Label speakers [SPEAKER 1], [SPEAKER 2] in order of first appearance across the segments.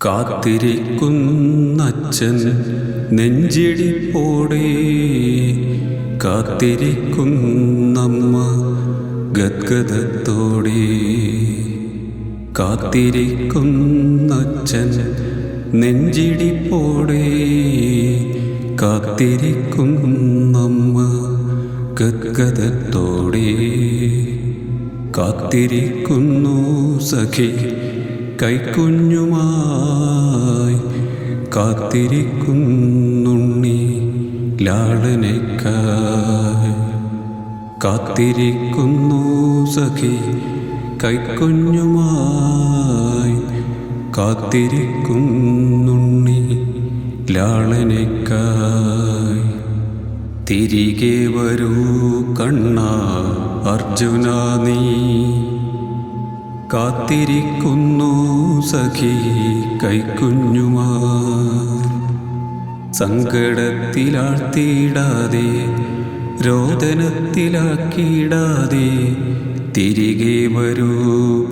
[SPEAKER 1] കാത്തിരിക്കുന്നച്ഛൻ നെഞ്ചിടിപ്പോടെ കാത്തിരിക്കുന്നമ്മ ഗദ്ഗതത്തോടെ കാത്തിരിക്കുന്നച്ഛൻ നെഞ്ചിടിപ്പോടെ കാത്തിരിക്കുന്നമ്മ ഗദ്ഗതത്തോടെ കാത്തിരിക്കുന്നു സഖി കൈക്കുഞ്ഞുമായി കാത്തിരിക്കുന്നുണ്ണി ലാളനയ്ക്കായി കാത്തിരിക്കുന്നു സഖി കൈക്കുഞ്ഞുമായി കാത്തിരിക്കുന്നുണ്ണി ലാളനയ്ക്കായി തിരികെ വരൂ കണ്ണ അർജുന നീ. കാത്തിരിക്കുന്നു സഖി കൈക്കുഞ്ഞുമാ. സങ്കടത്തിലാഴ്ത്തിയിടാതെ രോദനത്തിലാക്കിയിടാതെ തിരികെ വരൂ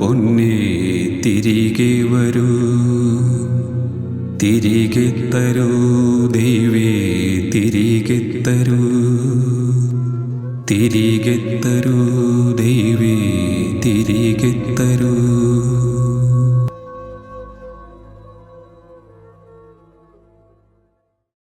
[SPEAKER 1] പൊന്നെ തിരികെ വരൂ. തിരികെ തരൂ ദൈവേ തിരികെ തരൂ. തിരികെ തരൂ ദൈവേ. തിരികെ തരൂ.